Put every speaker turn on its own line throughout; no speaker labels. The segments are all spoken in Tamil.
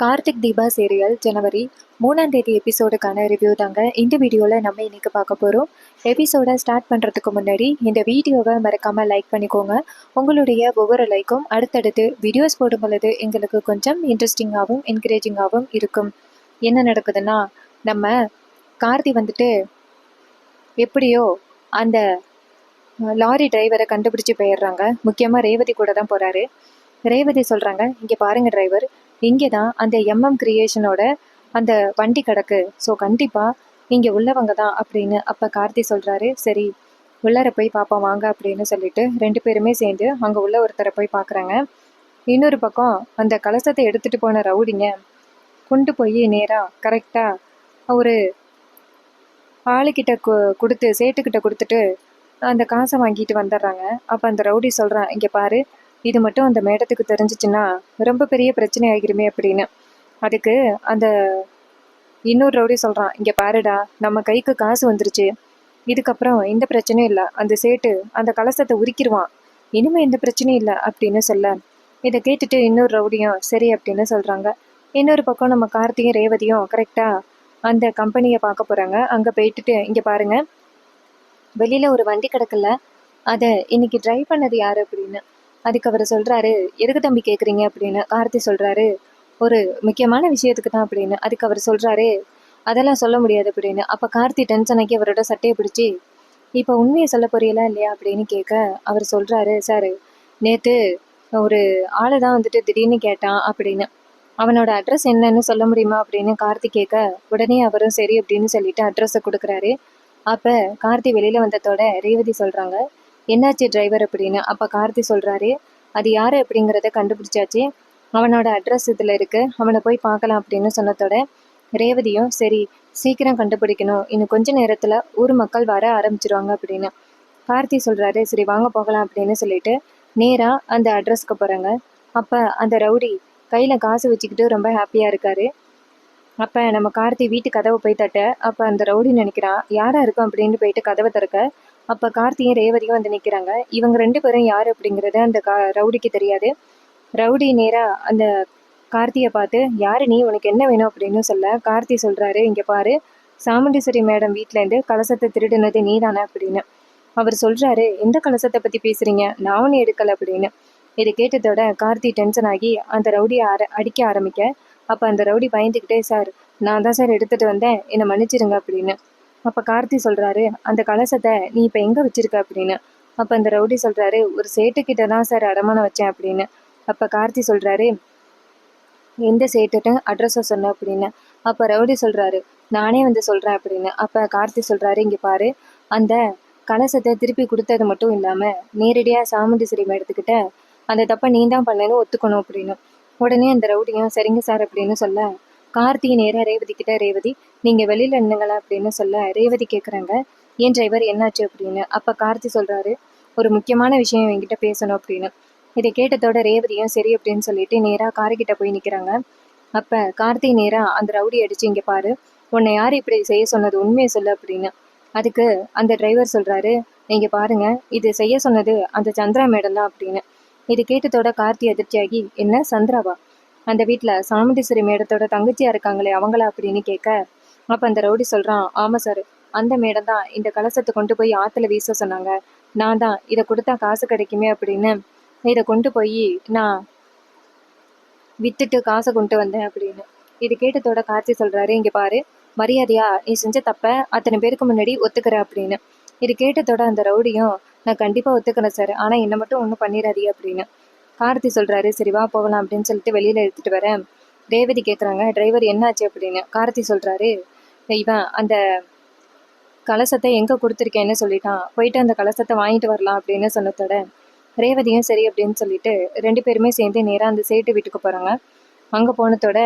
கார்த்திக் தீபா சீரியல் ஜனவரி மூணாம் தேதி எபிசோடுக்கான ரிவ்யூ தாங்க. இந்த வீடியோவில் நம்ம இன்னைக்கு பார்க்க போகிறோம் எபிசோடை ஸ்டார்ட் பண்ணுறதுக்கு முன்னாடி இந்த வீடியோவை மறக்காமல் லைக் பண்ணிக்கோங்க. உங்களுடைய ஒவ்வொரு லைக்கும் அடுத்தடுத்து வீடியோஸ் போடும் பொழுது எங்களுக்கு கொஞ்சம் இன்ட்ரெஸ்டிங்காகவும் என்கரேஜிங்காகவும் இருக்கும். என்ன நடக்குதுன்னா நம்ம கார்த்தி வந்துட்டு எப்படியோ அந்த லாரி டிரைவரை கண்டுபிடிச்சி போயிடுறாங்க. முக்கியமாக ரேவதி கூட தான் போகிறாரு ரேவதி சொல்கிறாங்க இங்கே பாருங்கள் டிரைவர் இங்கே தான் அந்த எம்எம் கிரியேஷனோட அந்த வண்டி கிடக்கு. ஸோ கண்டிப்பாக இங்கே உள்ளவங்க தான் அப்படின்னு அப்போ கார்த்தி சொல்கிறாரு சரி உள்ளார போய் பார்ப்போம் வாங்க அப்படின்னு சொல்லிட்டு ரெண்டு பேருமே சேர்ந்து அங்கே உள்ள ஒருத்தரை போய் பார்க்குறாங்க இன்னொரு பக்கம் அந்த கலசத்தை எடுத்துகிட்டு போன ரவுடிங்க கொண்டு போய் நேராக கரெக்டாக ஒரு ஆளுக்கிட்ட கு கொடுத்து சேட்டுக்கிட்ட கொடுத்துட்டு அந்த காசை வாங்கிட்டு வந்துடுறாங்க. அப்போ அந்த ரவுடி சொல்கிறான் இங்கே பாரு இது மட்டும் அந்த மேடத்துக்கு தெரிஞ்சிச்சுன்னா ரொம்ப பெரிய பிரச்சனை ஆகிருமே அப்படின்னு. அதுக்கு அந்த இன்னொரு ரவுடி சொல்கிறான் இங்கே பாருடா நம்ம கைக்கு காசு வந்துருச்சு. இதுக்கப்புறம் எந்த பிரச்சனையும் இல்லை. அந்த சேட்டு அந்த கலசத்தை உரிக்கிடுவான் இனிமேல் எந்த பிரச்சனையும் இல்லை அப்படின்னு சொல்ல. இதை கேட்டுட்டு இன்னொரு ரவுடியும் சரி அப்படின்னு சொல்கிறாங்க இன்னொரு பக்கம் நம்ம கார்த்தியும் ரேவதியும் கரெக்டாக அந்த கம்பெனியை பார்க்க போகிறாங்க அங்கே போயிட்டுட்டு இங்கே பாருங்கள் வெளியில் ஒரு வண்டி கிடக்கல அதை இன்னைக்கு ட்ரைவ் பண்ணது யார்? அப்படின்னு. அதுக்கு அவர் சொல்கிறாரு எதுக்கு தம்பி கேட்குறீங்க அப்படின்னு கார்த்தி சொல்கிறாரு ஒரு முக்கியமான விஷயத்துக்கு தான் அப்படின்னு. அதுக்கு அவர் சொல்கிறாரு அதெல்லாம் சொல்ல முடியாது அப்படின்னு. அப்போ கார்த்தி டென்ஷன் ஆக்கி அவரோட சட்டையை பிடிச்சி இப்போ உண்மையை சொல்ல போறீங்களா இல்லையா? அப்படின்னு கேட்க அவர் சொல்கிறாரு சார் நேற்று ஒரு ஆளை தான் வந்துட்டு திடீர்னு கேட்டான் அப்படின்னு. அவனோட அட்ரஸ் என்னன்னு சொல்ல முடியுமா அப்படின்னு கார்த்தி கேட்க உடனே அவரும் சரி அப்படின்னு சொல்லிட்டு அட்ரஸை கொடுக்குறாரு. அப்போ கார்த்தி வெளியில் வந்ததோட ரேவதி சொல்கிறாங்க என்னாச்சு டிரைவர் அப்படின்னு? அப்போ கார்த்தி சொல்கிறாரு அது யார்? அப்படிங்கிறத கண்டுபிடிச்சாச்சு. அவனோட அட்ரஸ் இதில் இருக்குது அவனை போய் பார்க்கலாம் அப்படின்னு சொன்னதோட ரேவதியும் சரி சீக்கிரம் கண்டுபிடிக்கணும். இன்னும் கொஞ்ச நேரத்தில் ஊர் மக்கள் வர ஆரம்பிச்சிருவாங்க அப்படின்னு. கார்த்தி சொல்கிறாரு சரி வாங்க போகலாம் அப்படின்னு சொல்லிட்டு நேராக அந்த அட்ரஸ்க்கு போகிறாங்க அப்போ அந்த ரவுடி கையில் காசு வச்சுக்கிட்டு ரொம்ப ஹாப்பியாக இருக்காரு. அப்போ நம்ம கார்த்தி வீட்டு கதவை போய் தட்ட அப்போ அந்த ரவுடி நினைக்கிறான் யாராக இருக்கும்? அப்படின்னு போயிட்டு கதவை திறக்க அப்போ கார்த்தியும் ரேவதியும் வந்து நிற்கிறாங்க இவங்க ரெண்டு பேரும் யார் அப்படிங்கிறது அந்த கா ரவுடிக்கு தெரியாது. ரவுடி நேராக அந்த கார்த்தியை பார்த்து யாரு நீ? உனக்கு என்ன வேணும்? அப்படின்னு சொல்ல கார்த்தி சொல்கிறாரு இங்கே பாரு சாமுண்டீஸ்வரி மேடம் வீட்டிலேருந்து கலசத்தை திருடினது நீ தானே அப்படின்னு. அவர் சொல்கிறாரு எந்த கலசத்தை பற்றி பேசுகிறீங்க நான் ஒன்று எடுக்கலை அப்படின்னு. இதை கேட்டதோட கார்த்தி டென்ஷன் ஆகி அந்த ரவுடியை அர அடிக்க ஆரம்பிக்க அப்போ அந்த ரவுடி பயந்துக்கிட்டே சார் நான் தான் சார் எடுத்துகிட்டு வந்தேன். என்னை மன்னிச்சிருங்க அப்படின்னு. அப்போ கார்த்தி சொல்கிறாரு அந்த கலசத்தை நீ இப்போ எங்கே வச்சிருக்க அப்படின்னு. அப்போ அந்த ரவுடி சொல்கிறாரு ஒரு சேட்டுக்கிட்ட தான் சார் அடமானம் வச்சேன் அப்படின்னு. அப்போ கார்த்தி சொல்கிறாரு எந்த சேட்டுட்டு அட்ரஸை சொன்ன அப்படின்னு. அப்போ ரவுடி சொல்கிறாரு நானே வந்து சொல்கிறேன் அப்படின்னு. அப்போ கார்த்தி சொல்கிறாரு இங்கே பாரு அந்த கலசத்தை திருப்பி கொடுத்தது மட்டும் இல்லாமல் நேரடியாக சாமுண்டீஸ்வரி எடுத்துக்கிட்ட அந்த தப்பை நீ தான் பண்ணேன்னு ஒத்துக்கணும் அப்படின்னு. உடனே அந்த ரவுடியும் சரிங்க சார் அப்படின்னு சொல்ல கார்த்திகை நேராக ரேவதி கிட்ட ரேவதி நீங்கள் வெளியில் நின்னுங்களா அப்படின்னு சொல்ல ரேவதி கேட்குறாங்க ஏன் டிரைவர் என்னாச்சு? அப்படின்னு. அப்போ கார்த்தி சொல்கிறாரு ஒரு முக்கியமான விஷயம் என்கிட்ட பேசணும் அப்படின்னு. இதை கேட்டதோட ரேவதியும் சரி அப்படின்னு சொல்லிட்டு நேராக காருக்கிட்ட போய் நிற்கிறாங்க அப்போ கார்த்தி நேராக அந்த ரவுடி அடிச்சு இங்கே பாரு உன்னை யார் இப்படி செய்ய சொன்னது? உண்மையை சொல்லு அப்படின்னு. அதுக்கு அந்த டிரைவர் சொல்கிறாரு நீங்கள் பாருங்க இது செய்ய சொன்னது அந்த சந்திரா மேடம் தான் அப்படின்னு. இது கேட்டதோட கார்த்தி அதிர்ச்சியாகி என்ன சந்திராவா? அந்த வீட்டில் சாமுண்டீஸ்வரி மேடத்தோட தங்கச்சியாக இருக்காங்களே அவங்களா அப்படின்னு கேட்க அப்போ அந்த ரவுடி சொல்கிறான் ஆமாம் சார் அந்த மேடம் தான் இந்த கலசத்தை கொண்டு போய் ஆற்றுல வீச சொன்னாங்க. நான் தான் இதை கொடுத்தா காசு கிடைக்குமே அப்படின்னு. இதை கொண்டு போய் நான் வித்துட்டு காசை கொண்டு வந்தேன் அப்படின்னு. இது கேட்டதோட கார்த்தி சொல்கிறாரு இங்கே பாரு மரியாதையா நீ செஞ்ச தப்ப அத்தனை பேருக்கு முன்னாடி ஒத்துக்கிற அப்படின்னு. இது கேட்டதோட அந்த ரவுடியும் நான் கண்டிப்பாக ஒத்துக்கிறேன் சார் ஆனால் என்னை மட்டும் ஒன்றும் பண்ணிடாதீ அப்படின்னு. கார்த்தி சொல்கிறாரு சரி வா போகலாம் அப்படின்னு சொல்லிட்டு வெளியில் எடுத்துகிட்டு வரேன். ரேவதி கேட்குறாங்க டிரைவர் என்னாச்சு? அப்படின்னு. கார்த்தி சொல்கிறாரு இவன் அந்த கலசத்தை எங்கே கொடுத்துருக்கேன்னு சொல்லிட்டான். போயிட்டு அந்த கலசத்தை வாங்கிட்டு வரலாம் அப்படின்னு சொன்னதோட ரேவதியும் சரி அப்படின்னு சொல்லிட்டு ரெண்டு பேருமே சேர்ந்து நேராக அந்த சேட்டு வீட்டுக்கு போகிறாங்க அங்கே போனதோட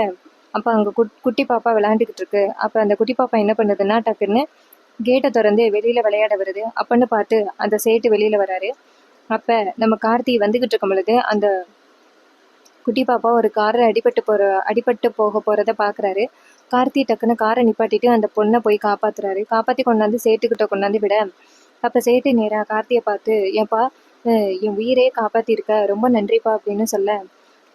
அப்போ அங்கே குட் குட்டி பாப்பா விளையாண்டுக்கிட்டு இருக்கு. அப்போ அந்த குட்டி பாப்பா என்ன பண்ணுதுன்னா டக்குன்னு கேட்டை திறந்து வெளியில் விளையாட வருது. அப்படின்னு பார்த்து அந்த சேட்டு வெளியில் வராரு. அப்போ நம்ம கார்த்தி வந்துக்கிட்டு இருக்கும் பொழுது அந்த குட்டி பாப்பா ஒரு காரை அடிபட்டு போகிற அடிபட்டு போக போகிறத பார்க்குறாரு கார்த்தி டக்குன்னு காரை நிப்பாட்டிட்டு அந்த பொண்ணை போய் காப்பாத்துறாரு. காப்பாற்றி கொண்டாந்து சேட்டுக்கிட்ட கொண்டாந்து விட. அப்போ சேட்டு நேராக கார்த்தியை பார்த்து ஏப்பா என் உயிரே காப்பாற்றிருக்க ரொம்ப நன்றிப்பா அப்படின்னு சொல்ல.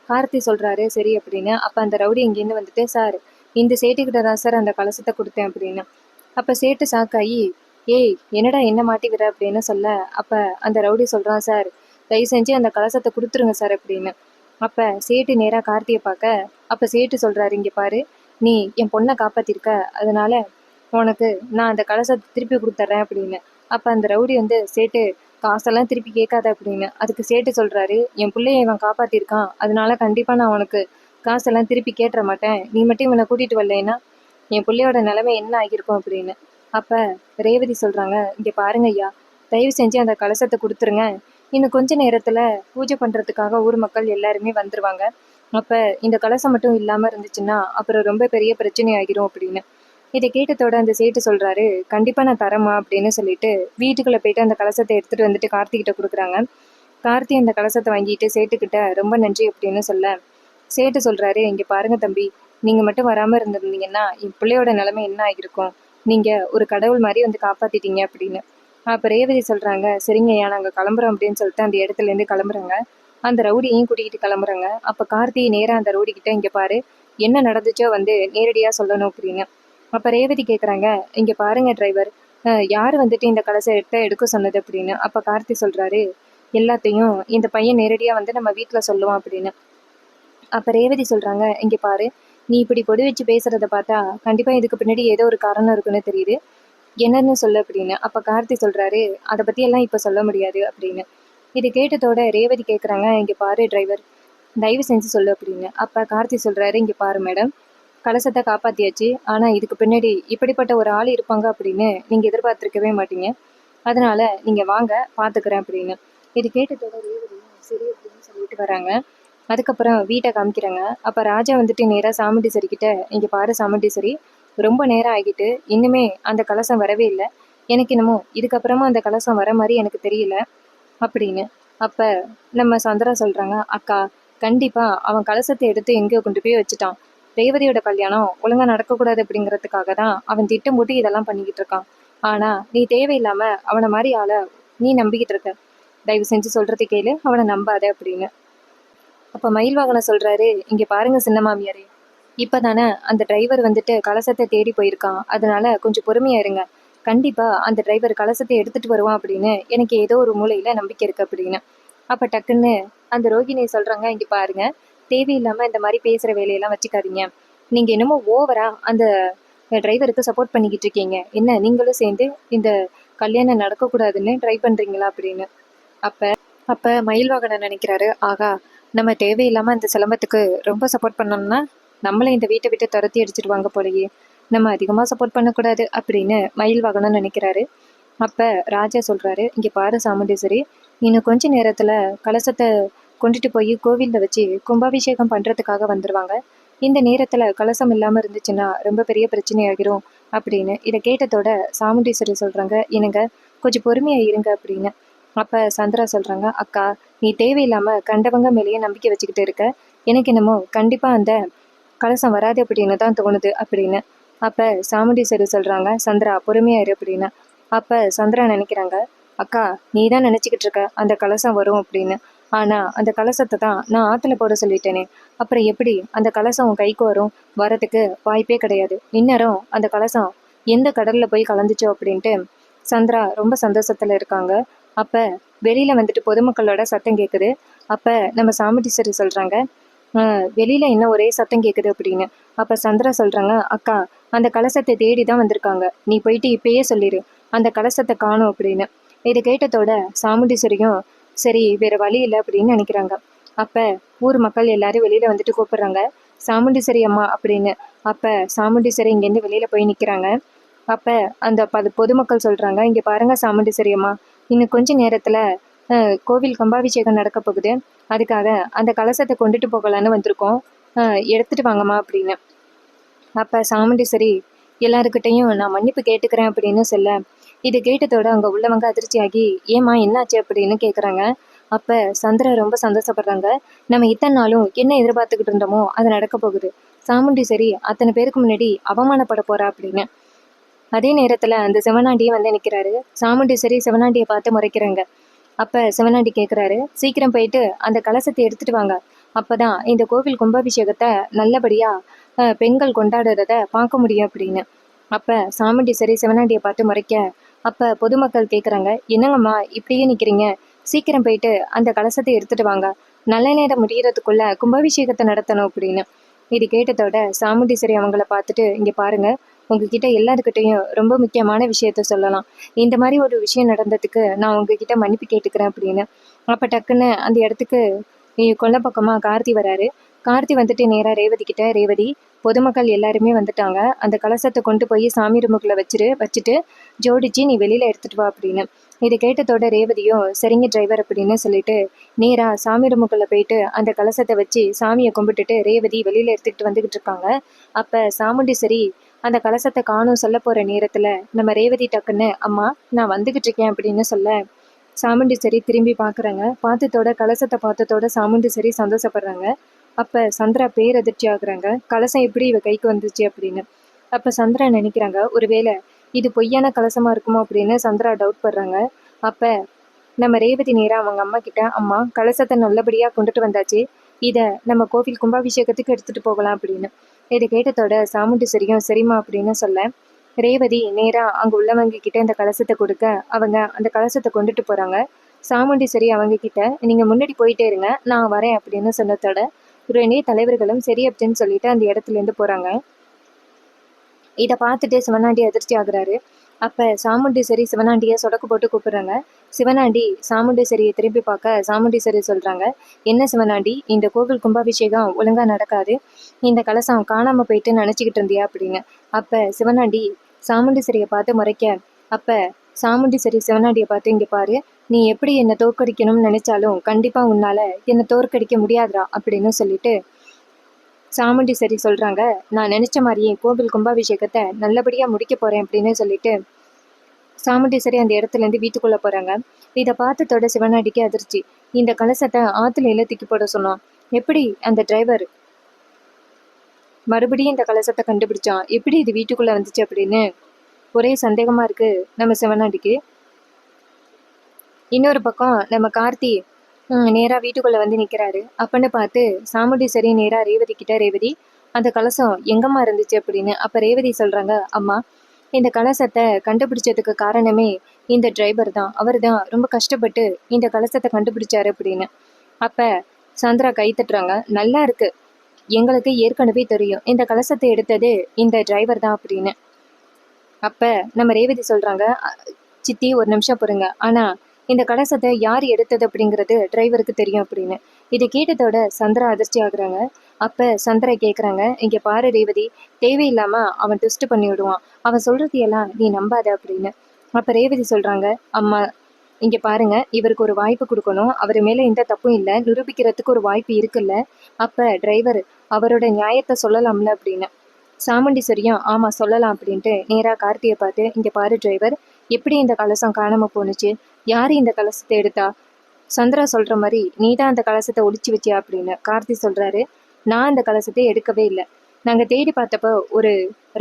கார்த்தி சொல்கிறாரு சரி அப்படின்னு. அப்போ அந்த ரவுடி இங்கேருந்து வந்துட்டு சார் இந்த சேட்டுக்கிட்ட தான் சார் அந்த கலசத்தை கொடுத்தேன் அப்படின்னு. அப்போ சேட்டு சாக்காயி ஏய் என்னடா என்ன மாட்டிக்கிற அப்படின்னு சொல்ல அப்ப அந்த ரவுடி சொல்றான் சார் தயவு செஞ்சு அந்த கலசத்தை கொடுத்துருங்க சார் அப்படின்னு. அப்ப சேட்டு நேரா கார்த்தியை பார்க்க அப்ப சேட்டு சொல்றாரு இங்க பாரு நீ என் பொண்ணை காப்பாத்திருக்க அதனால உனக்கு நான் அந்த கலசத்தை திருப்பி கொடுத்துட்றேன் அப்படின்னு. அப்ப அந்த ரவுடி வந்து சேட்டு காசெல்லாம் திருப்பி கேட்காத அப்படின்னு. அதுக்கு சேட்டு சொல்றாரு என் பிள்ளைய இவன் காப்பாத்திருக்கான் அதனால கண்டிப்பா நான் உனக்கு காசெல்லாம் திருப்பி கேட்டுற மாட்டேன். நீ மட்டும் இவனை கூட்டிட்டு வரலைன்னா என் பிள்ளையோட நிலைமை என்ன ஆகியிருக்கும்? அப்படின்னு. அப்ப ரேவதி சொல்றாங்க இங்க பாருங்க ஐயா தயவு செஞ்சு அந்த கலசத்தை கொடுத்துருங்க. இன்னும் கொஞ்ச நேரத்துல பூஜை பண்றதுக்காக ஊர் மக்கள் எல்லாருமே வந்துருவாங்க. அப்ப இந்த கலசம் மட்டும் இல்லாம இருந்துச்சுன்னா அப்புறம் ரொம்ப பெரிய பிரச்சனை ஆகிரும் அப்படின்னு. இதை கேட்டதோட அந்த சேட்டு சொல்றாரு கண்டிப்பா நான் தரமா அப்படின்னு சொல்லிட்டு வீட்டுக்குள்ள போயிட்டு அந்த கலசத்தை எடுத்துட்டு வந்துட்டு கார்த்திகிட்ட கொடுக்குறாங்க. கார்த்தி அந்த கலசத்தை வாங்கிட்டு சேட்டுக்கிட்ட ரொம்ப நன்றி அப்படின்னு சொல்ல. சேட்டு சொல்றாரு இங்க பாருங்க தம்பி நீங்க மட்டும் வராம இருந்திருந்தீங்கன்னா என் பிள்ளையோட நிலைமை என்ன ஆகிருக்கும் நீங்கள் ஒரு கடவுள் மாதிரி வந்து காப்பாற்றிட்டீங்க அப்படின்னு. அப்போ ரேவதி சொல்கிறாங்க சரிங்க ஐயா நாங்கள் கிளம்புறோம் அப்படின்னு சொல்லிட்டு அந்த இடத்துலேருந்து கிளம்புறாங்க. அந்த ரவுடியையும் கூட்டிகிட்டு கிளம்புறாங்க. அப்போ கார்த்தியை நேராக அந்த ரவுடிக்கிட்ட இங்கே பாரு என்ன நடந்துச்சோ வந்து நேரடியாக சொல்லணும் அப்படின்னு. அப்போ ரேவதி கேட்குறாங்க இங்கே பாருங்க டிரைவர் யார் வந்துட்டு இந்த கலசத்தை எடுக்க சொன்னது அப்படின்னு. அப்போ கார்த்தி சொல்கிறாரு எல்லாத்தையும் இந்த பையன் நேரடியாக வந்து நம்ம வீட்டில் சொல்லுவான் அப்படின்னு. அப்போ ரேவதி சொல்கிறாங்க இங்கே பாரு நீ இப்படி பொடி வச்சு பேசுறத பார்த்தா கண்டிப்பா இதுக்கு பின்னாடி ஏதோ ஒரு காரணம் இருக்குன்னு தெரியுது. என்னன்னு சொல்லு அப்படின்னு. அப்ப கார்த்தி சொல்றாரு அதை பத்தி எல்லாம் இப்ப சொல்ல முடியாது அப்படின்னு. இது கேட்டதோட ரேவதி கேட்குறாங்க இங்க பாரு டிரைவர் தயவு செஞ்சு சொல்லு அப்படின்னு. அப்ப கார்த்தி சொல்றாரு இங்க பாரு மேடம் கலசத்தை காப்பாத்தியாச்சு. ஆனா இதுக்கு பின்னாடி இப்படிப்பட்ட ஒரு ஆள் இருப்பாங்க அப்படின்னு. நீங்க எதிர்பார்த்துருக்கவே மாட்டீங்க. அதனால நீங்க வாங்க பாத்துக்கிறேன் அப்படின்னு. இது கேட்டதோட ரேவதியும் சரி அப்படின்னு சொல்லிட்டு வராங்க. அதுக்கப்புறம் வீட்டை காமிக்கிறாங்க. அப்போ ராஜா வந்துட்டு நேராக சாமுண்டீஸ்வரி கிட்ட இங்கே பாரு சாமுண்டீசரி ரொம்ப நேரம் ஆகிட்டு இன்னுமே அந்த கலசம் வரவே இல்லை. எனக்கு என்னமோ இதுக்கப்புறமா அந்த கலசம் வர மாதிரி எனக்கு தெரியல அப்படின்னு. அப்போ நம்ம சந்திரா சொல்கிறாங்க அக்கா கண்டிப்பாக அவன் கலசத்தை எடுத்து எங்கேயோ கொண்டு போய் வச்சுட்டான். ரேவதியோட கல்யாணம் ஒழுங்காக நடக்கக்கூடாது அப்படிங்கிறதுக்காக தான் அவன் திட்டம் போட்டு இதெல்லாம் பண்ணிக்கிட்டு இருக்கான். ஆனால் நீ தேவையில்லாமல் அவனை மாதிரி ஆளை நீ நம்பிக்கிட்டு இருக்க. தயவு செஞ்சு சொல்கிறது கேளு அவனை நம்பாத அப்படின்னு. அப்போ மயில் வாகனம் சொல்கிறாரு இங்கே பாருங்க சின்ன மாமியாரே. இப்பதானே அந்த டிரைவர் வந்துட்டு கலசத்தை தேடி போயிருக்கான். அதனால கொஞ்சம் பொறுமையாக இருங்க. கண்டிப்பாக அந்த டிரைவர் கலசத்தை எடுத்துகிட்டு வருவான் அப்படின்னு எனக்கு ஏதோ ஒரு மூலையில் நம்பிக்கை இருக்குது அப்படின்னு. அப்போ டக்குன்னு அந்த ரோகிணி சொல்கிறாங்க இங்கே பாருங்க. தேவையில்லாமல் இந்த மாதிரி பேசுகிற வேலையெல்லாம் வச்சுக்காதீங்க. நீங்கள் என்னமோ ஓவராக அந்த டிரைவருக்கு சப்போர்ட் பண்ணிக்கிட்டு இருக்கீங்க. என்ன நீங்களும் சேர்ந்து இந்த கல்யாணம் நடக்கக்கூடாதுன்னு ட்ரை பண்ணுறீங்களா அப்படின்னு. அப்போ அப்போ மயில் வாகனம் நினைக்கிறாரு ஆகா நம்ம தேவையில்லாமல் அந்த சிலம்பத்துக்கு ரொம்ப சப்போர்ட் பண்ணோம்னா நம்மளை இந்த வீட்டை விட்டு துரத்தி அடிச்சிடுவாங்க போலயே. நம்ம அதிகமாக சப்போர்ட் பண்ணக்கூடாது அப்படின்னு மயில் வாகனம் நினைக்கிறாரு. அப்போ ராஜா சொல்கிறாரு இங்கே பாரு சாமுண்டீஸ்வரி இன்னும் கொஞ்ச நேரத்தில் கலசத்தை கொண்டுட்டு போய் கோவிலில் வச்சு கும்பாபிஷேகம் பண்ணுறதுக்காக வந்துடுவாங்க இந்த நேரத்தில் கலசம் இல்லாமல் இருந்துச்சுன்னா ரொம்ப பெரிய பிரச்சனையாகிரும் அப்படின்னு இதை கேட்டதோட சாமுண்டீஸ்வரி சொல்கிறாங்க என்னங்க கொஞ்சம் பொறுமையாக இருங்க அப்படின்னு. அப்போ சந்திரா சொல்கிறாங்க அக்கா நீ தேவையில்லாம கண்டவங்க மேலேயே நம்பிக்கை வச்சுக்கிட்டு இருக்க. எனக்கு என்னமோ கண்டிப்பா அந்த கலசம் வராது அப்படின்னு தான் தோணுது அப்படின்னு. அப்ப சாமுண்டீஸ்வரர் சொல்றாங்க சந்திரா பொறுமையா இரு அப்படின்னு. அப்ப சந்திரா நினைக்கிறாங்க அக்கா நீ தான் நினச்சிக்கிட்டு இருக்க அந்த கலசம் வரும் அப்படின்னு. ஆனா அந்த கலசத்தை தான் நான் ஆத்துல போட சொல்லிட்டேனே. அப்புறம் எப்படி அந்த கலசம் உன் கைக்கு வரும்? வரதுக்கு வாய்ப்பே கிடையாது. இன்னரும் அந்த கலசம் எந்த கடல்ல போய் கலந்துச்சோ அப்படின்ட்டு சந்திரா ரொம்ப சந்தோஷத்துல இருக்காங்க. அப்போ வெளியில் வந்துட்டு பொதுமக்களோட சத்தம் கேட்குது அப்போ நம்ம சாமுண்டீஸ்வரி சொல்றாங்க சொல்கிறாங்க வெளியில் என்ன ஒரே சத்தம் கேட்குது அப்படின்னு. அப்போ சந்திரா சொல்கிறாங்க அக்கா அந்த கலசத்தை தேடி தான் வந்திருக்காங்க. நீ போயிட்டு இப்பயே சொல்லிடு அந்த கலசத்தை காணும் அப்படின்னு. இதை கேட்டதோட சாமுண்டீஸ்வரியும் சரி வேறு வழி இல்லை அப்படின்னு நினைக்கிறாங்க. அப்போ ஊர் மக்கள் எல்லாரும் வெளியில் வந்துட்டு கூப்பிட்றாங்க சாமுண்டீஸ்வரி அம்மா அப்படின்னு. அப்போ சாமுண்டீஸ்வரி இங்கேருந்து வெளியில் போய் நிற்கிறாங்க அப்போ அந்த பொதுமக்கள் சொல்கிறாங்க இங்கே பாருங்க சாமுண்டீஸ்வரி அம்மா இன்னும் கொஞ்ச நேரத்தில் கோவில் கும்பாபிஷேகம் நடக்க போகுது. அதுக்காக அந்த கலசத்தை கொண்டுட்டு போகலான்னு வந்திருக்கோம். எடுத்துகிட்டு எடுத்துட்டு வாங்கம்மா அப்படின்னு. அப்போ சாமுண்டீஸ்வரி எல்லாருக்கிட்டையும் நான் மன்னிப்பு கேட்டுக்கிறேன் அப்படின்னு சொல்ல இது கேட்டதோட அங்கே உள்ளவங்க அதிர்ச்சியாகி ஏமா என்னாச்சு அப்படின்னு கேட்குறாங்க அப்போ சந்திர ரொம்ப சந்தோஷப்படுறாங்க. நம்ம இத்தனை நாளும் என்ன எதிர்பார்த்துக்கிட்டு இருந்தோமோ அது நடக்க போகுது. சாமுண்டீஸ்வரி அத்தனை பேருக்கு முன்னாடி அவமானப்பட போகிறா அப்படின்னு. அதே நேரத்தில் அந்த சிவனாண்டியும் வந்து நிற்கிறாரு சாமுண்டீஸ்வரி சிவனாண்டியை பார்த்து முறைக்கிறாங்க. அப்போ சிவனாண்டி கேட்குறாரு சீக்கிரம் போயிட்டு அந்த கலசத்தை எடுத்துட்டு வாங்க. அப்போ தான் இந்த கோவில் கும்பாபிஷேகத்தை நல்லபடியாக பெண்கள் கொண்டாடுறத பார்க்க முடியும் அப்படின்னு. அப்போ சாமுண்டீஸ்வரி சிவனாண்டியை பார்த்து முறைக்க. அப்போ பொதுமக்கள் கேட்குறாங்க என்னங்கம்மா இப்படியே நிற்கிறீங்க சீக்கிரம் போயிட்டு அந்த கலசத்தை எடுத்துட்டு வாங்க. நல்ல நேரம் முடியறதுக்குள்ள கும்பாபிஷேகத்தை நடத்தணும் அப்படின்னு. இது கேட்டதோட சாமுண்டீஸ்வரி அவங்கள பார்த்துட்டு இங்கே பாருங்கள் உங்ககிட்ட எல்லாருக்கிட்டையும் ரொம்ப முக்கியமான விஷயத்த சொல்லலாம். இந்த மாதிரி ஒரு விஷயம் நடந்ததுக்கு நான் உங்ககிட்ட மன்னிப்பு கேட்டுக்கிறேன் அப்படின்னு. அப்போ டக்குன்னு அந்த இடத்துக்கு கொல்ல பக்கமாக கார்த்தி வராரு. கார்த்தி வந்துட்டு நேராக ரேவதி கிட்ட ரேவதி பொதுமக்கள் எல்லாருமே வந்துட்டாங்க. அந்த கலசத்தை கொண்டு போய் சாமி ரூமுக்குள்ளே வச்சுரு வச்சுட்டு ஜோடிச்சு நீ வெளியில் எடுத்துட்டு வா அப்படின்னு. இதை கேட்டதோட ரேவதியும் சரிங்க டிரைவர் அப்படின்னு சொல்லிட்டு நேரா சாமி ரூமுக்குள்ளே போயிட்டு அந்த கலசத்தை வச்சு சாமியை கும்பிட்டுட்டு ரேவதி வெளியில் எடுத்துக்கிட்டு வந்துக்கிட்டு இருக்காங்க. சாமுண்டி சாமுண்டீஸ்வரி அந்த கலசத்தை காணும் சொல்ல போற நேரத்துல நம்ம ரேவதி டக்குன்னு அம்மா நான் வந்துகிட்டு இருக்கேன் அப்படின்னு சொல்ல சாமுண்டீஸ்வரி திரும்பி பார்க்குறாங்க பார்த்ததோட கலசத்தை பார்த்ததோட சாமுண்டீஸ்வரி சந்தோஷப்படுறாங்க. அப்போ சந்திரா பேரதிர்ச்சி ஆகுறாங்க. கலசம் எப்படி இவ கைக்கு வந்துச்சு? அப்படின்னு. அப்போ சந்திரா நினைக்கிறாங்க ஒருவேளை இது பொய்யான கலசமா இருக்குமோ? அப்படின்னு சந்திரா டவுட் படுறாங்க. அப்போ நம்ம ரேவதி நேராக அவங்க அம்மா கிட்ட அம்மா கலசத்தை நல்லபடியாக கொண்டுட்டு வந்தாச்சு. இதை நம்ம கோவில் கும்பாபிஷேகத்துக்கு எடுத்துகிட்டு போகலாம் அப்படின்னு. இதை கேட்டதோட சாமுண்டீஸ்வரியும் சரிம்மா அப்படின்னு சொல்ல ரேவதி நேராக அங்கே உள்ளவங்க கிட்ட இந்த கலசத்தை கொடுக்க அவங்க அந்த கலசத்தை கொண்டுட்டு போறாங்க. சாமுண்டீஸ்வரி அவங்க கிட்ட நீங்கள் முன்னாடி போயிட்டே இருங்க நான் வரேன் அப்படின்னு சொன்னதோட உடனே தலைவர்களும் சரி அப்படின்னு சொல்லிட்டு அந்த இடத்துல இருந்து இதை பார்த்துட்டு சிவனாண்டி அதிர்ச்சி ஆகுறாரு. அப்போ சாமுண்டீஸ்வரி சிவனாண்டியை சொடக்கு போட்டு கூப்பிடுறாங்க. சிவனாண்டி சாமுண்டீஸ்வரியை திரும்பி பார்க்க சாமுண்டீஸ்வரி சொல்கிறாங்க என்ன சிவனாண்டி இந்த கோவில் கும்பாபிஷேகம் ஒழுங்காக நடக்காது. இந்த கலசம் காணாமல் போயிட்டு நினச்சிக்கிட்டு இருந்தியா அப்படின்னு. அப்போ சிவனாண்டி சாமுண்டீஸ்வரியை பார்த்து முறைக்க அப்போ சாமுண்டீஸ்வரி சிவனாண்டியை பார்த்து இங்கே பாரு நீ எப்படி என்னை தோற்கடிக்கணும்னு நினச்சாலும் கண்டிப்பாக உன்னால் என்னை தோற்கடிக்க முடியாதுடா அப்படின்னு சொல்லிட்டு சாமுண்டிஸ்வரி சொல்கிறாங்க நான் நினச்ச மாதிரியே கோவில் கும்பாபிஷேகத்தை நல்லபடியாக முடிக்க போகிறேன் அப்படின்னு சொல்லிட்டு சாமுண்டீஸ்வரி அந்த இடத்துலேருந்து வீட்டுக்குள்ளே போகிறாங்க இதை பார்த்ததோட சிவனாடிக்கு அதிர்ச்சி. இந்த கலசத்தை ஆற்றுல இல்ல போட சொன்னான். எப்படி அந்த டிரைவர் மறுபடியும் இந்த கலசத்தை கண்டுபிடிச்சான். எப்படி இது வீட்டுக்குள்ளே வந்துச்சு அப்படின்னு? ஒரே சந்தேகமாக இருக்குது நம்ம சிவனாடிக்கு. இன்னொரு பக்கம் நம்ம கார்த்தி நேராக வீட்டுக்குள்ளே வந்து நிற்கிறாரு அப்பன்னு பார்த்து சாமுண்டீஸ்வரி நேராக ரேவதி கிட்ட ரேவதி அந்த கலசம் எங்கம்மா இருந்துச்சு அப்படின்னு? அப்போ ரேவதி சொல்கிறாங்க அம்மா இந்த கலசத்தை கண்டுபிடிச்சதுக்கு காரணமே இந்த டிரைவர் தான். அவர் தான் ரொம்ப கஷ்டப்பட்டு இந்த கலசத்தை கண்டுபிடிச்சாரு அப்படின்னு. அப்போ சந்திரா கை தட்டுறாங்க நல்லா இருக்கு. எங்களுக்கு ஏற்கனவே தெரியும். இந்த கலசத்தை எடுத்தது இந்த டிரைவர் தான் அப்படின்னு. அப்போ நம்ம ரேவதி சொல்கிறாங்க சித்தி ஒரு நிமிஷம் பொறுங்க. ஆனால் இந்த கலசத்தை யார் எடுத்தது அப்படிங்கிறது டிரைவருக்கு தெரியும் அப்படின்னு. இதை கேட்டதோட சந்திரா அதிர்ச்சி ஆகுறாங்க. அப்ப சந்திரா கேக்குறாங்க இங்க பாரு ரேவதி தேவையில்லாம அவன் டெஸ்ட் பண்ணி விடுவான். அவன் எல்லாம் நீ நம்பாத அப்படின்னு. அப்ப ரேவதி சொல்றாங்க அம்மா இங்க பாருங்க இவருக்கு ஒரு வாய்ப்பு கொடுக்கணும். அவர் மேல எந்த தப்பும் இல்ல. நிரூபிக்கிறதுக்கு ஒரு வாய்ப்பு இருக்குல்ல. அப்ப டிரைவர் அவரோட நியாயத்தை சொல்லலாம்ல அப்படின்னு. சாமுண்டீஸ்வரியும் ஆமா சொல்லலாம் அப்படின்ட்டு நேரா கார்த்தியை பார்த்து இங்க பாரு டிரைவர் எப்படி இந்த கலசம் காணாம போணுச்சு? யார் இந்த கலசத்தை எடுத்தா? சந்திரா சொல்கிற மாதிரி நீ தான் அந்த கலசத்தை ஒழிச்சு வச்சியா? அப்படின்னு கார்த்தி சொல்கிறாரு நான் அந்த கலசத்தை எடுக்கவே இல்லை. நாங்கள் தேடி பார்த்தப்போ ஒரு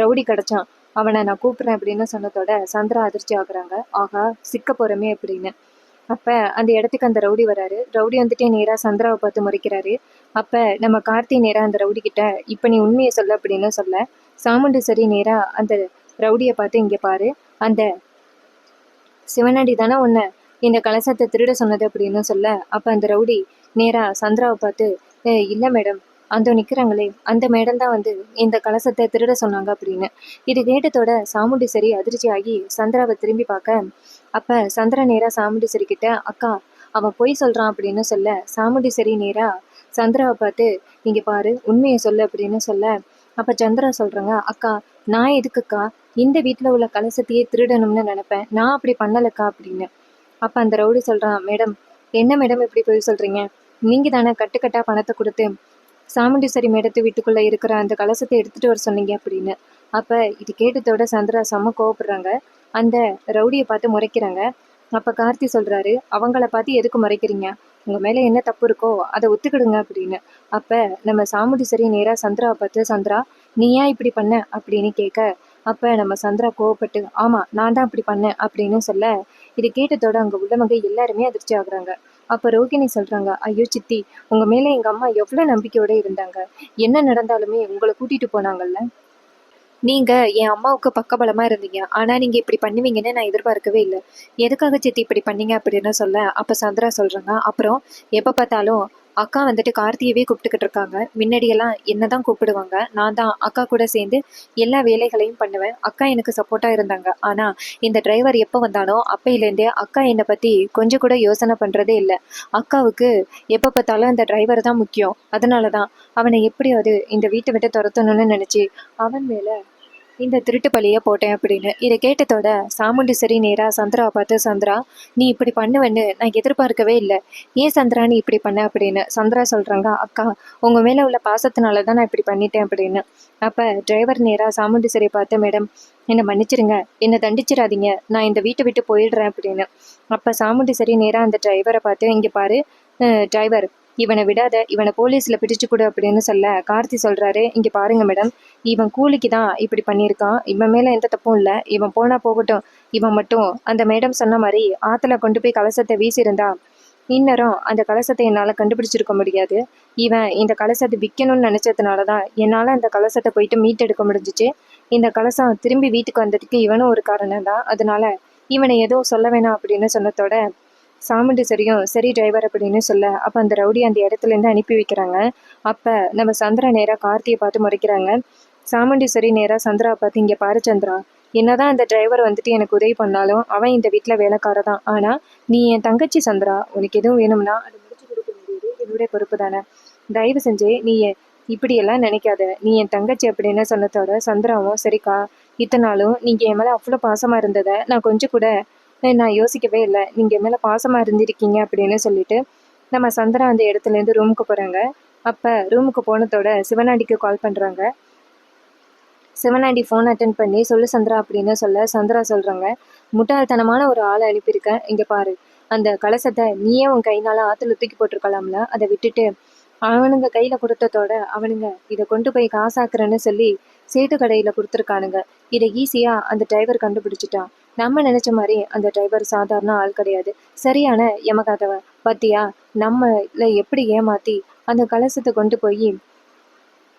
ரவுடி கிடைச்சான். அவனை நான் கூப்பிட்றேன் அப்படின்னு சொன்னதோட சந்திரா அதிர்ச்சி ஆகுறாங்க. ஆகா சிக்க போகிறோமே அப்படின்னு. அப்போ அந்த இடத்துக்கு அந்த ரவுடி வராரு. ரவுடி வந்துட்டே நேராக சந்திராவை பார்த்து முறைக்கிறாரு. அப்போ நம்ம கார்த்தி நேராக அந்த ரவுடி கிட்ட இப்போ நீ உண்மையை சொல்ல அப்படின்னு சொல்ல. சாமுண்டு சரி நேராக அந்த ரவுடியை பார்த்து இங்கே பாரு. அந்த சிவனடி தானே உன்னை? இந்த கலசத்தை திருட சொன்னது அப்படின்னு சொல்ல அப்போ அந்த ரவுடி நேராக சந்திராவை பார்த்து இல்லை மேடம். அந்த நிற்கிறாங்களே அந்த மேடம் தான் வந்து இந்த கலசத்தை திருட சொன்னாங்க அப்படின்னு. இது கேட்டதோட சரி அதிர்ச்சி ஆகி சந்திராவை திரும்பி பார்க்க அப்போ சந்திரா சாமுண்டி சரி கிட்ட அக்கா அவன் பொய் சொல்கிறான் அப்படின்னு சொல்ல சாமுண்டி சரி நேராக சந்திராவை பார்த்து நீங்கள் பாரு உண்மையை சொல்லு அப்படின்னு சொல்ல அப்போ சந்திரா சொல்கிறாங்க அக்கா நான் எதுக்குக்கா? இந்த வீட்டில் உள்ள கலசத்தையே திருடணும்னு நினைப்பேன். நான் அப்படி பண்ணலக்கா அப்படின்னு. அப்போ அந்த ரவுடி சொல்கிறான் மேடம் என்ன மேடம் இப்படி போய் சொல்கிறீங்க நீங்கள் தானே கட்டுக்கட்டாக பணத்தை கொடுத்து சாமுண்டீஸ்வரி மேடத்து வீட்டுக்குள்ளே இருக்கிற அந்த கலசத்தை எடுத்துகிட்டு வர சொன்னீங்க அப்படின்னு. அப்போ இது கேட்டதோட சந்திரா செம்ம கோவப்படுறாங்க. அந்த ரவுடியை பார்த்து முறைக்கிறாங்க. அப்போ கார்த்தி சொல்கிறாரு அவங்கள பார்த்து எதுக்கு மறைக்கிறீங்க? உங்கள் மேலே என்ன தப்பு இருக்கோ அதை ஒத்துக்கிடுங்க அப்படின்னு. அப்போ நம்ம சாமுண்டீஸ்வரி நேராக சந்திராவை பார்த்து சந்திரா நீ ஏன் இப்படி பண்ண? அப்படின்னு கேட்க அப்போ நம்ம சந்திரா கோவப்பட்டு ஆமாம் நான் தான் இப்படி பண்ணேன் அப்படின்னு சொல்ல இது கேட்டதோட அங்கே உள்ளவங்க எல்லாருமே அதிர்ச்சி ஆகுறாங்க. அப்போ ரோகிணி சொல்கிறாங்க ஐயோ சித்தி உங்கள் மேலே எங்கள் அம்மா எவ்வளோ நம்பிக்கையோடு இருந்தாங்க? என்ன நடந்தாலுமே உங்களை கூட்டிகிட்டு போனாங்கல்ல? நீங்கள் என் அம்மாவுக்கு பக்கபலமாக இருந்தீங்க. ஆனால் நீங்கள் இப்படி பண்ணுவீங்கன்னு நான் எதிர்பார்க்கவே இல்லை. எதுக்காக சித்தி இப்படி பண்ணீங்க அப்படின்னு சொல்ல அப்போ சந்திரா சொல்கிறாங்க அப்புறம் எப்போ பார்த்தாலும் அக்கா வந்துட்டு கார்த்தியவே கூப்பிட்டுக்கிட்டு இருக்காங்க. முன்னாடியெல்லாம் என்ன தான் கூப்பிடுவாங்க நான் தான் அக்கா கூட சேர்ந்து எல்லா வேலைகளையும் பண்ணுவேன். அக்கா எனக்கு சப்போர்ட்டாக இருந்தாங்க. ஆனால் இந்த டிரைவர் எப்போ வந்தானோ அப்பையிலேருந்தே அக்கா என்னை பற்றி கொஞ்சம் கூட யோசனை பண்ணுறதே இல்லை. அக்காவுக்கு எப்போ பார்த்தாலும் அந்த டிரைவர் தான் முக்கியம். அதனால தான் அவனை எப்படியாவது இந்த வீட்டை விட்டு துரத்தணும்னு நினச்சி அவன் மேலே இந்த திருட்டு பழிய போட்டேன் அப்படின்னு. இதை கேட்டதோட சாமுண்டீஸ்வரி நேராக சந்திராவை பார்த்து சந்திரா நீ இப்படி பண்ணுவேன்னு நான் எதிர்பார்க்கவே இல்லை. ஏன் சந்திரா நீ இப்படி பண்ண? அப்படின்னு. சந்திரா சொல்கிறாங்க அக்கா உங்கள் மேலே உள்ள பாசத்தினால தான் நான் இப்படி பண்ணிட்டேன் அப்படின்னு. அப்போ டிரைவர் நேராக சாமுண்டீஸ்வரி பார்த்து மேடம் என்னை மன்னிச்சிருங்க. என்னை தண்டிச்சிடாதீங்க. நான் இந்த வீட்டை விட்டு போயிடுறேன் அப்படின்னு. அப்ப சாமுண்டீஸ்வரி நேராக அந்த டிரைவரை பார்த்து இங்கே பாரு டிரைவர் இவனை விடாத இவனை போலீஸில் பிடிச்சு கொடு அப்படின்னு சொல்ல கார்த்தி சொல்கிறாரு இங்கே பாருங்க மேடம் இவன் கூலிக்கு தான் இப்படி பண்ணியிருக்கான். இவன் மேலே எந்த தப்பும் இல்லை. இவன் போனால் போகட்டும். இவன் மட்டும். அந்த மேடம் சொன்ன மாதிரி ஆற்றுல கொண்டு போய் கலசத்தை வீசியிருந்தா இன்னரும் அந்த கலசத்தை என்னால் கண்டுபிடிச்சிருக்க முடியாது. இவன் இந்த கலசத்தை விற்கணும்னு நினச்சதுனால தான் என்னால் அந்த கலசத்தை போயிட்டு மீட்டெடுக்க முடிஞ்சிச்சு. இந்த கலசம் திரும்பி வீட்டுக்கு வந்ததுக்கு இவனும் ஒரு காரணம் தான் அதனால இவனை ஏதோ சொல்ல வேணாம் அப்படின்னு சொன்னதோட சாமுண்டீஸ்வரியும் சரி டிரைவர் அப்படின்னு சொல்ல அப்போ அந்த ரவுடி அந்த இடத்துலேருந்து அனுப்பி வைக்கிறாங்க. அப்போ நம்ம சந்திரா நேராக கார்த்தியை பார்த்து முறைக்கிறாங்க. சாமுண்டீஸ்வரி நேராக சந்திரா பார்த்து இங்கே பாரு சந்திரா என்னதான் அந்த டிரைவர் வந்துட்டு எனக்கு உதவி பண்ணாலும் அவன் இந்த வீட்டில் வேலைக்கார தான் ஆனால் நீ என் தங்கச்சி சந்திரா உனக்கு எதுவும் வேணும்னா அதை முடிச்சு கொடுக்க வேண்டியது என்னுடைய பொறுப்பு தானே. தயவு செஞ்சு நீ இப்படியெல்லாம் நினைக்காத. நீ என் தங்கச்சி அப்படின்னு சொன்னதோட சந்திராவும் சரிக்கா இத்தனை நாளும் நீங்கள் என் மேலே அவ்வளோ பாசமாக இருந்ததை நான் கொஞ்சம் கூட நான் யோசிக்கவே இல்லை. நீங்கள் மேலே பாசமாக இருந்திருக்கீங்க அப்படின்னு சொல்லிட்டு நம்ம சந்திரா அந்த இடத்துலேருந்து ரூமுக்கு போகிறாங்க அப்போ ரூமுக்கு போனதோட சிவனாண்டிக்கு கால் பண்ணுறாங்க சிவனாண்டி ஃபோன் அட்டன் பண்ணி சொல்லு சந்திரா அப்படின்னு சொல்ல சந்திரா சொல்கிறாங்க முட்டாள்தனமான ஒரு ஆளை அனுப்பியிருக்கேன் இங்கே பாரு. அந்த கலசத்தை நீயே உன் கைனால ஆற்றுல தூக்கி போட்டிருக்கலாம்ல. அதை விட்டுட்டு அவனுங்க கையில் கொடுத்ததோட அவனுங்க இதை கொண்டு போய் காசாக்குறேன்னு சொல்லி சேட்டு கடையில் கொடுத்துருக்கானுங்க. இதை ஈஸியாக அந்த டிரைவர் கண்டுபிடிச்சிட்டான். நம்ம நினைச்ச மாதிரி அந்த டிரைவர் சாதாரண ஆள் கிடையாது. சரியான எமகாதவன் பத்தியா? நம்மள எப்படி ஏமாத்தி அந்த கலசத்தை கொண்டு போய்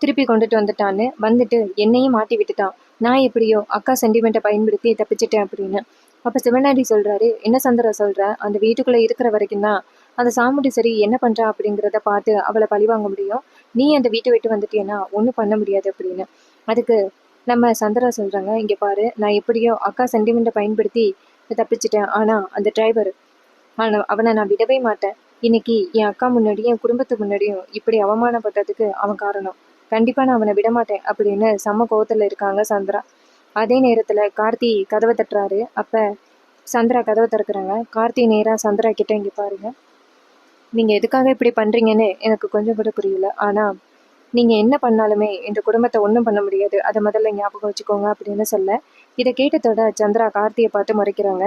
திருப்பி கொண்டுட்டு வந்துட்டான்னு வந்துட்டு என்னையும் மாட்டி விட்டுட்டான். நான் எப்படியோ அக்கா சென்டிமெண்ட்டை பயன்படுத்தி தப்பிச்சிட்டேன் அப்படின்னு. அப்போ சிவனாடி சொல்கிறாரு என்ன சந்திர சொல்கிற அந்த வீட்டுக்குள்ளே இருக்கிற வரைக்கும் தான். அந்த சாமுடி சரி என்ன பண்ணுறா அப்படிங்கிறத பார்த்து அவளை பழி வாங்க முடியும். நீ அந்த வீட்டை விட்டு வந்துட்டியன்னா ஒன்றும் பண்ண முடியாது அப்படின்னு. அதுக்கு நம்ம சந்திரா சொல்கிறாங்க இங்கே பாரு நான் எப்படியோ அக்கா சென்டிமெண்ட்டை பயன்படுத்தி தப்பிச்சிட்டேன். ஆனால் அந்த டிரைவர் ஆனால் அவனை நான் விடவே மாட்டேன். இன்னைக்கு என் அக்கா முன்னாடியும் என் குடும்பத்துக்கு முன்னாடியும் இப்படி அவமானப்பட்டதுக்கு அவன் காரணம். கண்டிப்பாக நான் அவனை விட மாட்டேன் அப்படின்னு செம்ம கோவத்தில் இருக்காங்க சந்திரா. அதே நேரத்தில் கார்த்தி கதவை தட்டுறாரு. அப்போ சந்திரா கதவை திறக்கிறாங்க. கார்த்தி நேராக சந்திரா கிட்டே இங்கே பாருங்க. நீங்கள் எதுக்காக இப்படி பண்ணுறீங்கன்னு எனக்கு கொஞ்சம் கூட புரியல. ஆனால் நீங்கள் என்ன பண்ணாலுமே இந்த குடும்பத்தை ஒன்றும் பண்ண முடியாது. அதை முதல்ல ஞாபகம் வச்சுக்கோங்க அப்படின்னு சொல்ல. இதை கேட்டதோட சந்திரா கார்த்தியை பார்த்து முறைக்கிறாங்க.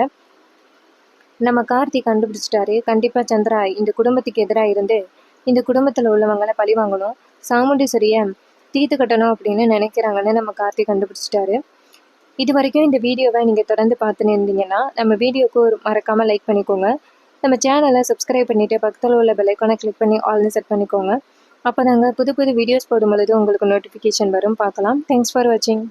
நம்ம கார்த்தி கண்டுபிடிச்சிட்டாரு. கண்டிப்பாக சந்திரா இந்த குடும்பத்துக்கு எதிராக இருந்து இந்த குடும்பத்தில் உள்ளவங்களை பழி வாங்கணும். சாமுண்டீஸ்வரியை தீர்த்து கட்டணும் அப்படின்னு நினைக்கிறாங்கன்னு நம்ம கார்த்தி கண்டுபிடிச்சிட்டாரு. இது வரைக்கும் இந்த வீடியோவை நீங்கள் தொடர்ந்து பார்த்துன்னு இருந்தீங்கன்னா நம்ம வீடியோக்கு ஒரு மறக்காமல் லைக் பண்ணிக்கோங்க. நம்ம சேனலை சப்ஸ்கிரைப் பண்ணிவிட்டு பக்கத்தில் உள்ள பெல்லைக்கானை கிளிக் பண்ணி ஆல்னு செட் பண்ணிக்கோங்க. அப்போ நாங்கள் புது புது வீடியோஸ் போடும் பொழுது உங்களுக்கு நோட்டிஃபிகேஷன் வரும். பார்க்கலாம். தேங்க்ஸ் ஃபார் வாட்சிங்